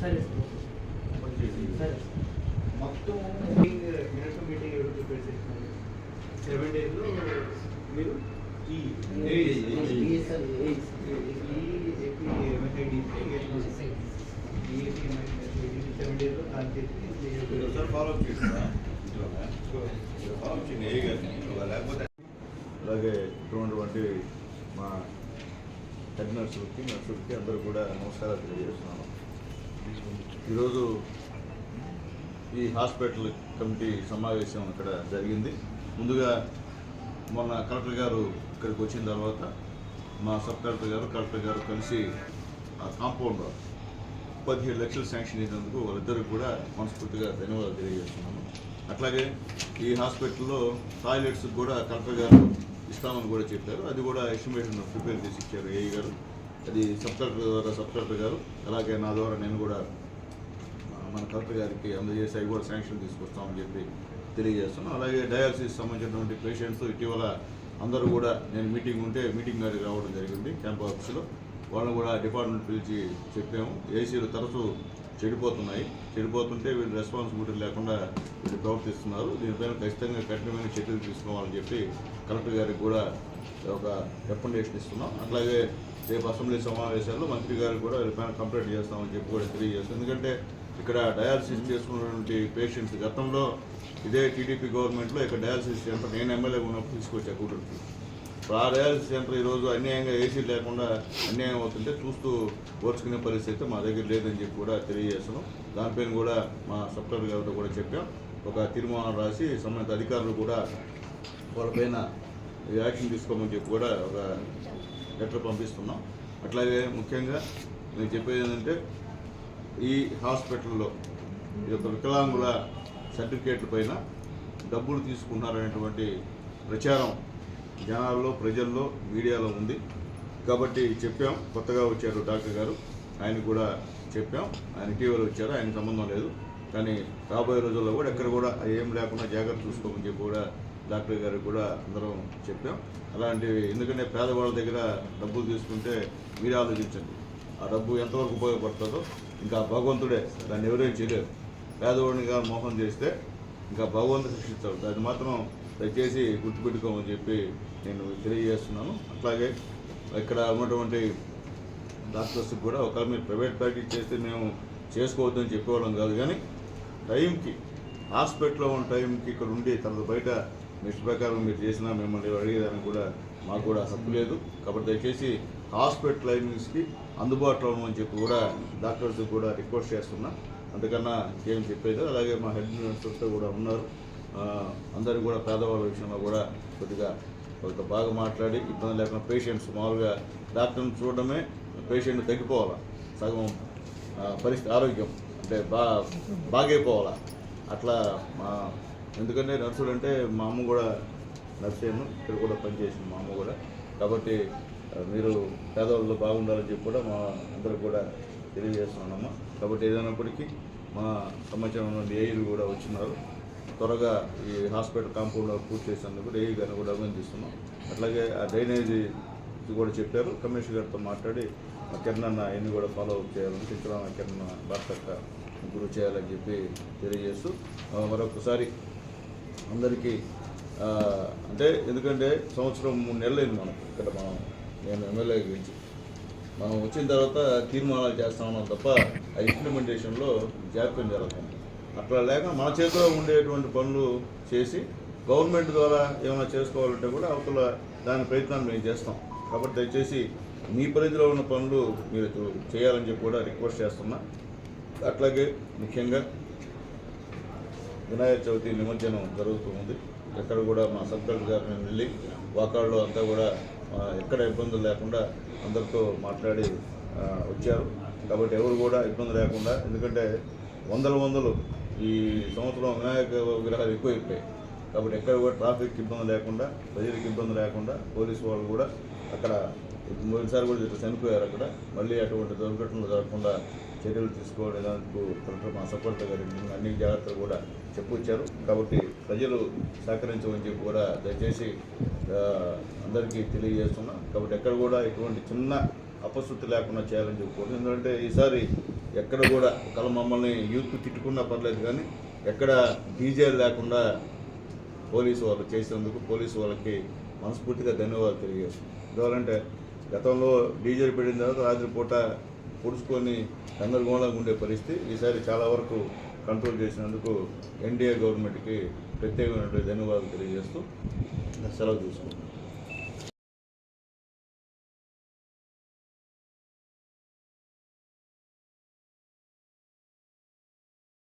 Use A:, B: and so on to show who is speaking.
A: సరే. సరే.
B: మొత్తం మీటింగ్ మినిట్ మీటింగ్ ఎవరు ప్రిపేర్ చేస్తున్నారు సెవెన్ డేస్లో మీరు ఈ సెవెన్ డేస్లో
C: మీరు ఒకసారి ఫాలో అప్ చేస్తారా ఫాలో అప్ చేయండి ఏ గారిని లేకపోతే అలాగే ఇటువంటి మా హెడ్ నర్సులకి నర్సులకి అందరూ కూడా నమస్కారాలు తెలియజేస్తున్నాను ఈరోజు ఈ హాస్పిటల్ కమిటీ సమావేశం ఇక్కడ జరిగింది. ముందుగా మొన్న కలెక్టర్ గారు ఇక్కడికి వచ్చిన తర్వాత మా సబ్ కలెక్టర్ గారు కలెక్టర్ గారు కలిసి ఆ కాంపౌండ్ పదిహేడు లక్షలు శాంక్షన్ చేసినందుకు వాళ్ళిద్దరికి కూడా మనస్ఫూర్తిగా ధన్యవాదాలు తెలియజేస్తున్నాము. అట్లాగే ఈ హాస్పిటల్లో టాయిలెట్స్ కూడా కలెక్టర్ గారు ఇస్తామని కూడా చెప్పారు. అది కూడా ఎస్టిమేషన్ ప్రిపేర్ చేసి ఇచ్చారు ఏఈ గారు. అది సబ్ కలెక్టర్ ద్వారా సబ్ కలెక్టర్ గారు అలాగే నా ద్వారా నేను కూడా మన కలెక్టర్ గారికి అందజేసి అవి కూడా శాంక్షన్ తీసుకొస్తామని చెప్పి తెలియజేస్తున్నాం. అలాగే డయాలసిస్ సంబంధించినటువంటి పేషెంట్స్ ఇటీవల అందరూ కూడా నేను మీటింగ్ ఉంటే మీటింగ్ గారికి రావడం జరిగింది క్యాంప్ ఆఫీస్లో. వాళ్ళని కూడా డిపార్ట్మెంట్ పిలిచి చెప్పాము. ఏసీలు తరచూ చెడిపోతున్నాయి. చెడిపోతుంటే వీళ్ళు రెస్పాన్సిబిలిటీ లేకుండా వీళ్ళు ప్రవర్తిస్తున్నారు. దీనిపైన ఖచ్చితంగా కఠినమైన చర్యలు తీసుకోవాలని చెప్పి కలెక్టర్ గారికి కూడా ఒక రికమెండేషన్ ఇస్తున్నాం. అట్లాగే రేపు అసెంబ్లీ సమావేశాల్లో మంత్రి గారు కూడా వీళ్ళపైన కంప్లైంట్ చేస్తామని చెప్పి కూడా తెలియజేస్తాం ఎందుకంటే ఇక్కడ డయాలసిస్ చేసుకున్నటువంటి పేషెంట్స్ గతంలో ఇదే టీడీపీ గవర్నమెంట్లో ఇక్కడ డయాలసిస్ సెంటర్ నేను ఎమ్మెల్యే ఉన్నప్పుడు తీసుకొచ్చా కూతురికి ఇప్పుడు ఆ డయాలసిస్ సెంటర్ ఈరోజు అన్యాయంగా ఏసీ లేకుండా అన్యాయం అవుతుంటే చూస్తూ ఓర్చుకునే పరిస్థితి అయితే మా దగ్గర లేదని చెప్పి కూడా తెలియజేస్తున్నాం. దానిపైన కూడా మా సబ్ కలెక్టర్ గారితో కూడా చెప్పాం. ఒక తీర్మానం రాసి సంబంధిత అధికారులు కూడా వాళ్ళపైన యాక్షన్ తీసుకోమని చెప్పి కూడా ఒక లెటర్ పంపిస్తున్నాం. అట్లాగే ముఖ్యంగా నేను చెప్పేది ఏంటంటే ఈ హాస్పిటల్లో ఈ యొక్క వికలాంగుల సర్టిఫికేట్ల పైన డబ్బులు తీసుకున్నారనేటువంటి ప్రచారం జనాల్లో ప్రజల్లో మీడియాలో ఉంది. కాబట్టి చెప్పాం కొత్తగా వచ్చారు డాక్టర్ గారు. ఆయన కూడా చెప్పాం. ఆయన ఇటీవల వచ్చారు ఆయన సంబంధం లేదు. కానీ రాబోయే రోజుల్లో కూడా ఎక్కడ కూడా ఏం లేకుండా జాగ్రత్త చూసుకోమని చెప్పి కూడా డాక్టర్ గారికి కూడా అందరం చెప్పాం. అలాంటివి ఎందుకంటే పేదవాళ్ళ దగ్గర డబ్బులు తీసుకుంటే మీరు ఆలోచించండి. ఆ డబ్బు ఎంతవరకు ఉపయోగపడుతుందో ఇంకా భగవంతుడే దాన్ని ఎవరేం చేయలేరు. పేదవాడినిగా మోహం చేస్తే ఇంకా భగవంతుడు శిక్షిస్తాడు దాన్ని మాత్రం దయచేసి గుర్తుపెట్టుకోమని చెప్పి నేను తెలియజేస్తున్నాను. అట్లాగే ఇక్కడ ఉన్నటువంటి డాక్టర్స్ కూడా ఒకవేళ మీరు ప్రైవేట్ ప్రాక్టీస్ చేస్తే మేము చేసుకోవద్దని చెప్పేవాళ్ళం కాదు. కానీ టైంకి హాస్పిటల్లో ఉన్న టైంకి ఇక్కడ ఉండి తర్వాత బయట నెక్స్ట్ ప్రకారం మీరు చేసినా మిమ్మల్ని అడిగేదానికి కూడా మాకు కూడా హక్కు లేదు. కాబట్టి దయచేసి హాస్పిటల్ టైమింగ్స్కి అందుబాటులో ఉండమని చెప్పి కూడా డాక్టర్స్ కూడా రిక్వెస్ట్ చేస్తున్నా. అంతకన్నా ఏం చెప్పేది అలాగే మా హెడ్ మినిస్టర్తో కూడా ఉన్నారు. అందరూ కూడా పేదవాళ్ళ విషయంలో కూడా కొద్దిగా కొంత బాగా మాట్లాడి ఇబ్బంది లేకుండా పేషెంట్స్ మామూలుగా డాక్టర్ని చూడడమే పేషెంట్ తగ్గిపోవాలా? సగం పరిస్థితి ఆరోగ్యం అంటే బా బాగైపోవాలా? అట్లా మా ఎందుకంటే నర్సులు అంటే మా అమ్మ కూడా నర్సేను ఇక్కడ కూడా పనిచేసింది మా అమ్మ కూడా. కాబట్టి మీరు పేదవాళ్ళు బాగుండాలని చెప్పి కూడా మా అందరికి కూడా తెలియజేస్తున్నానమ్మా. కాబట్టి ఏదైనప్పటికీ మా సమాచారం నుండి ఏఈలు కూడా వచ్చినారు. త్వరగా ఈ హాస్పిటల్ కాంపౌండ్ పూర్తి చేసినందుకు ఏఈ గారిని కూడా అభినందిస్తున్నాం. అట్లాగే ఆ డ్రైనేజీ కూడా చెప్పారు. కమిషనర్ గారితో మాట్లాడి మా కిరణ్ ఆయన్ని కూడా ఫాలో అప్ చేయాలని చిత్రాన్న కిరణ్ భర్త గురు చేయాలని చెప్పి తెలియజేస్తూ మరొకసారి అందరికీ అంటే ఎందుకంటే సంవత్సరం మూడు నెలలు అయింది మనం ఇక్కడ మనం నేను ఎమ్మెల్యే గురించి. మనం వచ్చిన తర్వాత తీర్మానాలు చేస్తా ఉన్నాం తప్ప ఆ ఇంప్లిమెంటేషన్లో జాప్యం జరుగుతుంది అట్లా లేక మన చేతిలో ఉండేటువంటి పనులు చేసి గవర్నమెంట్ ద్వారా ఏమైనా చేసుకోవాలంటే కూడా అవతల దాని ప్రయత్నాన్ని మేము చేస్తాం. కాబట్టి దయచేసి మీ పరిధిలో ఉన్న పనులు మీరు చేయాలని చెప్పి కూడా రిక్వెస్ట్ చేస్తున్నా. అట్లాగే ముఖ్యంగా వినాయక చవితి నిమజ్జనం జరుగుతూ ఉంది. ఎక్కడ కూడా మా సబ్ గారు నేను వెళ్ళి వాకాళ్ళు అంతా కూడా ఎక్కడ ఇబ్బందులు లేకుండా అందరితో మాట్లాడి వచ్చారు. కాబట్టి ఎవరు కూడా ఇబ్బంది లేకుండా ఎందుకంటే వందల వందలు ఈ సంవత్సరం వినాయక విగ్రహాలు ఎక్కువైపోయాయి. కాబట్టి ఎక్కడ కూడా ట్రాఫిక్ ఇబ్బంది లేకుండా ప్రజలకు ఇబ్బంది లేకుండా పోలీసు వాళ్ళు కూడా అక్కడ మొదటిసారి కూడా చనిపోయారు అక్కడ. మళ్ళీ అటువంటి దుర్ఘటనలు జరగకుండా చర్యలు తీసుకోవడానికి కలెక్టర్ మా సపోర్ట్ గారు అన్ని జాగ్రత్తలు కూడా చెప్పుకొచ్చారు. కాబట్టి ప్రజలు సహకరించమని చెప్పి కూడా దయచేసి అందరికీ తెలియజేస్తున్నా. కాబట్టి ఎక్కడ కూడా ఇటువంటి చిన్న అపశృతి లేకుండా చేయాలని చెప్పుకోవడం ఎందుకంటే ఈసారి ఎక్కడ కూడా ఒకవేళ మమ్మల్ని యూత్ తిట్టుకున్నా పర్లేదు కానీ ఎక్కడ డీజే లేకుండా పోలీసు వాళ్ళు చేసినందుకు పోలీసు వాళ్ళకి మనస్ఫూర్తిగా ధన్యవాదాలు తెలియజేస్తున్నాం. ఎందువల్లంటే గతంలో డీజే పెట్టిన తర్వాత రాత్రి పూట పొడుచుకొని గందరగోళంగా ఉండే పరిస్థితి ఈసారి చాలా వరకు కంట్రోల్ చేసినందుకు ఎన్డీఏ గవర్నమెంట్కి ప్రత్యేకమైనటువంటి ధన్యవాదాలు తెలియజేస్తూ సెలవు తీసుకుంటున్నాను.